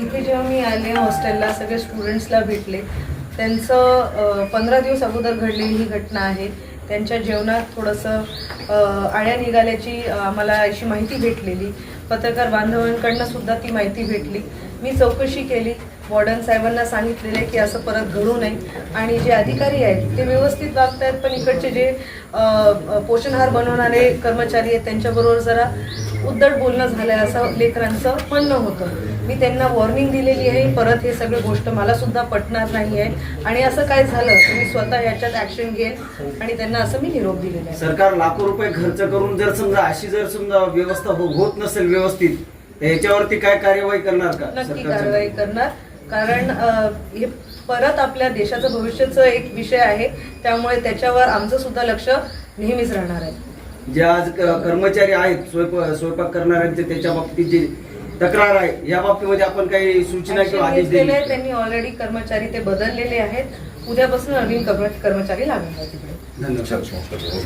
इथे जेव्हा मी आले हॉस्टेलला सगळे स्टुडंट्सला भेटले त्यांचं पंधरा दिवस अगोदर घडलेली ही घटना आहे. त्यांच्या जेवणात थोडंसं आळ्या निघाल्याची आम्हाला अशी माहिती भेटलेली. पत्रकार बांधवांकडनं सुद्धा ती माहिती भेटली. मी चौकशी केली. वॉर्डन साहेबांना सांगितलेलं आहे की असं परत घडू नये. आणि जे अधिकारी आहेत ते व्यवस्थित वागत आहेत पण इकडचे जे पोषणहार बनवणारे कर्मचारी आहेत त्यांच्याबरोबर जरा उद्धट बोलणं झालं असं लेकरांचं म्हणणं होतं. मी त्यांना वॉर्निंग दिलेली आहे परत हे सगळं गोष्ट मला सुद्धा पटणार नाही आहे आणि असं काय झालं तर मी स्वतः याच्यात ऍक्शन घेईन आणि त्यांना असं मी निरोप दिलेला आहे. सरकार लाखो रुपये खर्च करून जर समजा अशी जर समजा व्यवस्था हो- होत नसेल व्यवस्थित याच्यावरती काय कार्यवाही करणार का नक्की? कारवाई करणार. कारण हे परत आपल्या देशाचं भविष्याचं एक विषय आहे. त्यामुळे त्याच्यावर आमचं सुद्धा लक्ष नेहमीच राहणार आहे. जे आज कर्मचारी आहेत स्वयंपाक स्वयंपाक करणाऱ्यांचे त्याच्या बाबतीत जी तक्रार आहे या बाबतीमध्ये आपण काही सूचना किंवा आदेश. दिले त्यांनी ऑलरेडी कर्मचारी ते बदललेले आहेत. उद्यापासून नवीन कर्म- कर्मचारी लागणार धन्यवाद.